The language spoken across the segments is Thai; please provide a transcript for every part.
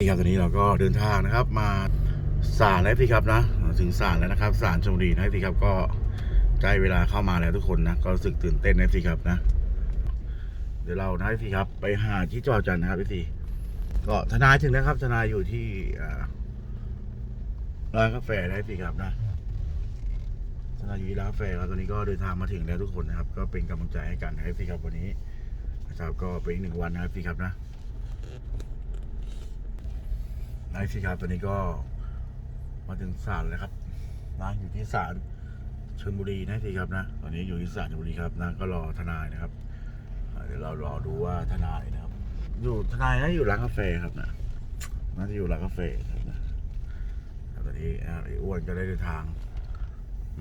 นี่ครับตอนนี้เราก็เดินทางนะครับ มาศาลแล้วพี่ครับนะถึงศาลแล้วนะครับศาลชลบุรีนะพี่ครับก็ใกล้เวลาเข้ามาแล้วทุกคนนะก็รู้สึกตื่นเต้นนะพี่ครับนะ เดี๋ยวเรานะพี่ครับ ไปหาที่จอดจันนะครับพี่ก็ทนายถึงแล้วครับ ทนายอยู่ที่ร้านกาแฟนะพี่ครับนะทนายอยู่ที่ร้านกาแฟครับตอนนี้ก็เดินทางมาถึงแล้วทุกคนนะครับ ก็เป็นกำลังใจให้กันนะครับพี่ครับวันนี้นะครับก็เป็นอีกหนึ่งวันนะครับพี่ครับนะ นายสิครับตอนนี้ก็มาถึงศาลแล้วครับนะอยู่ที่ศาลชลบุรีนะสิครับนะ ตอนนี้อยู่ที่ศาลชลบุรีครับนะก็รอทนายนะครับเดี๋ยวเรารอดูว่าทนายนะครับ อยู่ทนายนะอยู่ร้านกาแฟครับนะน่าจะอยู่ร้านกาแฟครับนะตอนนี้ไอ้อ้วนก็ได้เดินทาง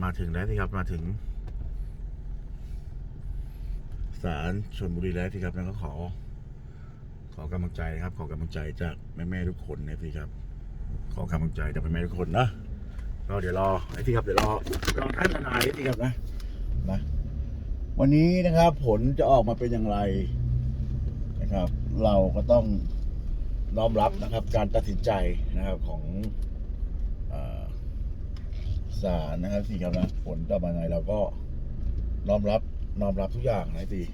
มาถึงแล้วสิครับมาถึงศาลชลบุรีแล้วสิครับแล้วก็ขอ ขอกำลังใจนะครับ ขอกำลังใจจากแม่ๆทุกคนนะพี่ครับ ขอกำลังใจจากแม่ๆทุกคนนะก็เดี๋ยวรอไอ้พี่ครับเดี๋ยวรอรอท่านทนายไอ้พี่ครับนะนะวันนี้นะครับ ผลจะออกมาเป็นอย่างไรนะครับ เราก็ต้องน้อมรับนะครับ การตัดสินใจนะครับของศาลนะครับพี่ครับนะผลจะอมาไงเราก็น้อมรับน้อมรับทุกอย่างนะพี่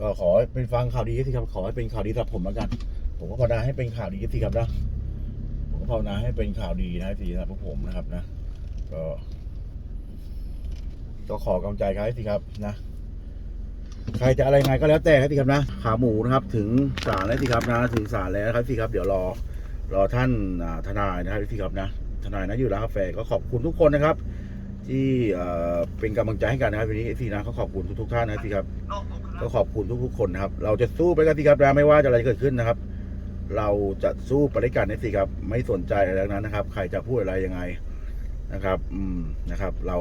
ก็ขอเป็นฟังข่าวดีสิครับขอให้เป็นข่าวดีสำหรับผมแล้วกัน ผมก็ภาวนาให้เป็นข่าวดีสิครับนะผมก็ภาวนาให้เป็นข่าวดีนะสิสำหรับพวกผมนะครับนะ ก็ก็ขอกำลังใจครับสิครับนะใครจะอะไรไงก็แล้วแต่ครับสิครับนะขาหมูนะครับ ถึงศาลแล้วสิครับนะถึงศาลแล้วครับสิครับ เดี๋ยวรอรอท่านทนายนะครับสิครับนะทนายนะอยู่ร้านกาแฟก็ขอบคุณทุกคนนะครับ ที่เป็นกำลังใจให้กันนะครับวันนี้สินะก็ขอบคุณทุกๆท่านนะสิครับ ก็ขอบคุณทุกๆคนนะครับ เราจะสู้ไปกันสิครับนะไม่ว่าจะอะไรเกิดขึ้นนะครับ เราจะสู้ไปด้วยกันนะสิครับ ไม่สนใจอะไรทั้งนั้นนะครับ ใครจะพูดอะไรยังไงนะครับ อืมนะครับ เรา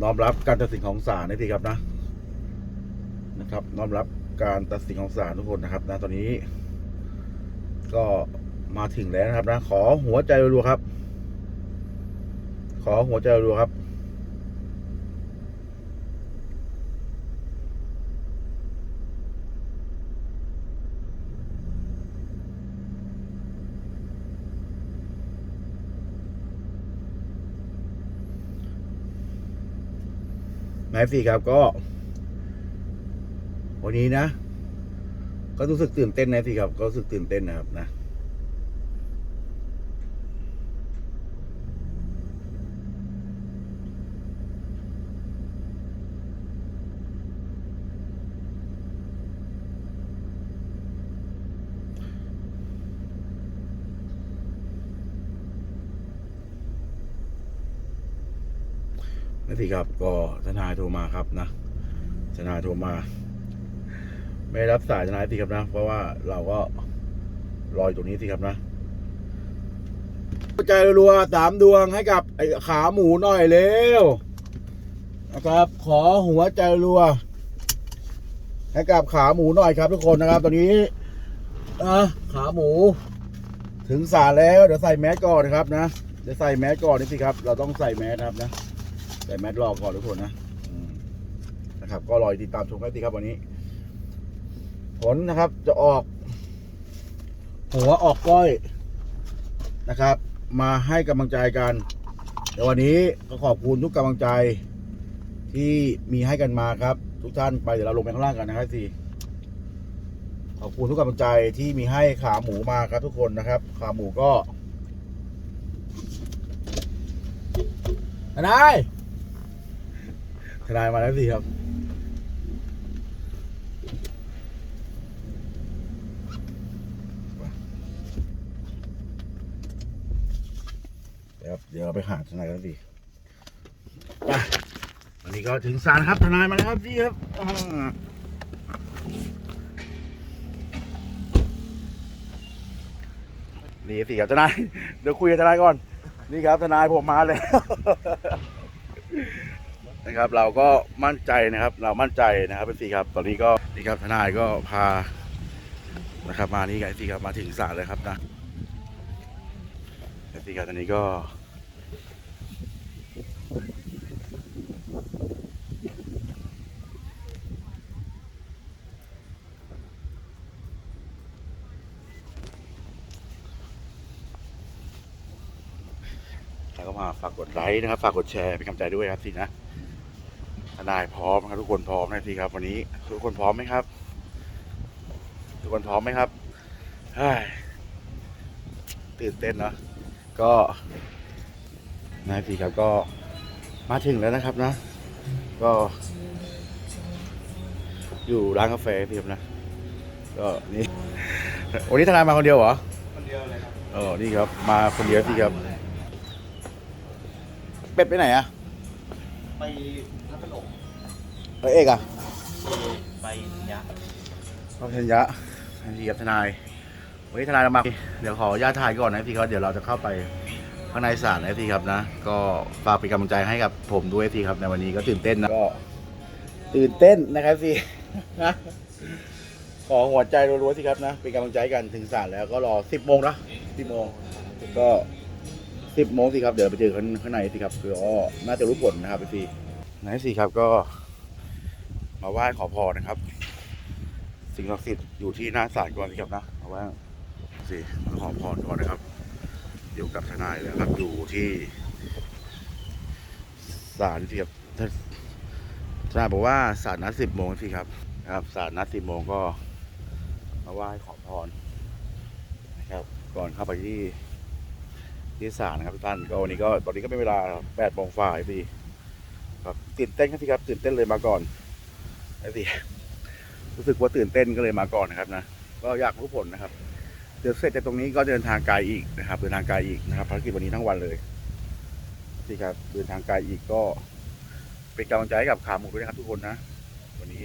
น้อมรับการตัดสินของศาลนะสิครับนะ นะครับน้อมรับการตัดสินของศาลทุกคนนะครับนะตอนนี้ ก็มาถึงแล้วนะครับนะ ขอหัวใจรัวๆครับ ขอหัวใจรัวๆครับ นายสี่ครับก็ วันนี้นะ ก็รู้สึกตื่นเต้นนะสิครับ ก็รู้สึกตื่นเต้นนะครับนะ นั่นสิครับก็ทนายโทรมาครับนะทนายโทรมา ไม่รับสายทนายสิครับนะ เพราะว่าเราก็รออยู่ตรงนี้สิครับนะใจรัวสามดวงให้กับไอ้ขาหมูหน่อยเร็วนะครับ ขอหัวใจรัว ให้กับขาหมูหน่อยครับ ทุกคนนะครับ ตอนนี้นะขาหมู ถึงศาแล้วเดี๋ยวใส่แมสก่อนนะครับนะเดี๋ยวใส่แมสก่อนนี่สิครับ เราต้องใส่แมสนะครับนะ ใส่แมสรอก่อนทุกคนนะนะครับ ก็รอติดตามชมกันดีครับวันนี้ ผลนะครับ จะออก หัวออกก้อยนะครับ มาให้กำลังใจกันเดี๋ยววันนี้ก็ขอบคุณทุกกำลังใจที่มีให้กันมาครับ ทุกท่านไปเดี๋ยวเราลงไปข้างล่างกันนะครับสิขอบคุณทุกกำลังใจที่มีให้ขาหมูมาครับทุกคนนะครับ ขาหมูก็นาย ทนายมาแล้วสิครับ เดี๋ยวเดี๋ยวเราไปหาทนายกันสิไปวันนี้ก็ถึงศาลครับทนายมาแล้วครับพี่ครับอ่านี่สิครับทนาย เดี๋ยวคุยกับทนายก่อน นี่ครับทนายผมมาแล้ว นะครับ เราก็มั่นใจนะครับ เรามั่นใจนะครับพี่สีครับ ตอนนี้ก็นี่ครับทนายก็พานะครับ มานี่ไงสี่ครับมาถึงศาลเลยครับนะสี่ครับตอนนี้ก็แล้วก็มาฝากกดไลค์นะครับ ฝากกดแชร์เป็นกำลังใจด้วยครับสินะ นายพร้อมครับทุกคนพร้อมนะสิครับ วันนี้ ทุกคนพร้อมไหมครับ ทุกคนพร้อมไหมครับเฮ้ยตื่นเต้นเนาะก็นายสิครับก็มาถึงแล้วนะครับนะ ก็ อยู่ร้านกาแฟพี่ครับนะก็นี่วันนี้ทนายมาคนเดียวเหรอคนเดียวเลยครับเออนี่ครับ มาคนเดียวสิครับเป็ดไปไหนอะ ไปรับขนมไปเอกอะไปยะพระชัญญะทีกับทนายวันนี้ทนายเรามาเดี๋ยวขออนุญาตถ่ายก่อนนะพี่ครับเดี๋ยวเราจะเข้าไปข้างในศาลนะพี่ครับนะ ก็ฝากเป็นกำลังใจให้กับผมด้วยพี่ครับในวันนี้ก็ตื่นเต้นนะก็ตื่นเต้นนะครับพี่นะขอหัวใจรัวๆสิครับนะเป็นกำลังใจกันถึงศาลแล้วก็รอสิบโมงนะสิบโมงก็ สิบโมงสิครับเดี๋ยวไปเจอกันข้างในสิครับคืออ๋อน่าจะรู้ผลนะครับพี่ไหนสิครับก็มาไหว้ขอพรนะครับ สิ่งศักดิ์สิทธิ์อยู่ที่หน้าศาลก่อนสิครับนะเอาไว้สิมาขอพรก่อนนะครับอยู่กับทนายแล้วครับอยู่ที่ศาลที่ครับท่านทนายบอกว่าศาลนัดสิบโมงสิครับนะครับศาลนัดสิบโมงก็ มาไหว้ขอพรนะครับ ก่อนเข้าไปที่ ที่ศาลนะครับทุกท่านก็วันนี้ก็ตอนนี้ก็เป็นเวลาแปดโมงฝ่ายพี่ครับตื่นเต้นครับพี่ครับตื่นเต้นเลยมาก่อนไอ้สิรู้สึกว่าตื่นเต้นก็เลยมาก่อนนะครับนะก็อยากรู้ผลนะครับเดี๋ยวเสร็จจากตรงนี้ก็เดินทางไกลอีกนะครับ เดินทางไกลอีกนะครับภารกิจวันนี้ทั้งวันเลยนี่ครับเดินทางไกลอีกก็เป็นกำลังใจให้กับขาหมูด้วยนะครับทุกคนนะ วันนี้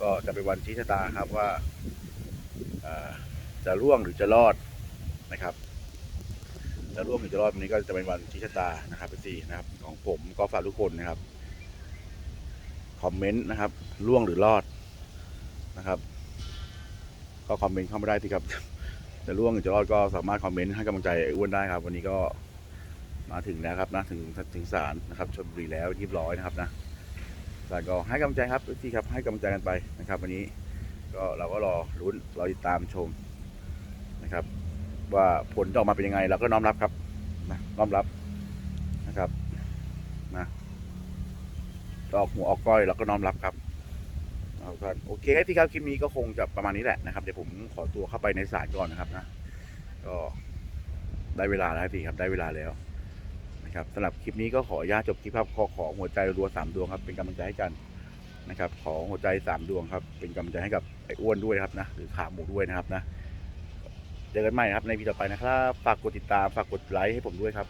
ก็จะเป็นวันชี้ชะตาครับว่าจะร่วงหรือจะรอดนะครับ จะร่วงหรือจะรอดวันนี้ก็จะเป็นวันชี้ชะตานะครับเป็นสี่นะครับ ของผมก็ฝากทุกคนนะครับคอมเมนต์นะครับร่วงหรือรอดนะครับ ก็คอมเมนต์เข้ามาได้ที่ครับจะร่วงหรือจะรอดก็สามารถคอมเมนต์ให้กำลังใจอ้วนได้ครับ วันนี้ก็มาถึงแล้วครับนะถึงถึงศาลนะครับชลบุรีแล้วเรียบร้อยนะครับนะศาลก็ให้กำลังใจครับที่ครับให้กำลังใจกันไปนะครับ วันนี้ก็เราก็รอลุ้นรอติดตามชมนะครับ ว่าผลจะออกมาเป็นยังไง เราก็น้อมรับครับนะน้อมรับนะครับนะออกหัวออกก้อยเราก็น้อมรับครับเอาครับโอเคครับพี่ครับคลิปนี้ก็คงจะประมาณนี้แหละนะครับเดี๋ยวผมขอตัวเข้าไปในศาลก่อนนะครับนะก็ได้เวลาแล้วพี่ครับได้เวลาแล้วนะครับสำหรับคลิปนี้ก็ขออนุญาตจบคลิปครับขอขอหัวใจรัวสามดวงครับเป็นกำลังใจให้กันนะครับ ขอหัวใจสามดวงครับ เป็นกำลังใจให้กับไอ้อ้วนด้วยครับนะหรือขาหมูด้วยนะครับนะ เจอกันใหม่นะครับในวีดีโอต่อไปนะครับ ฝากกดติดตาม ฝากกดไลค์ให้ผมด้วยครับ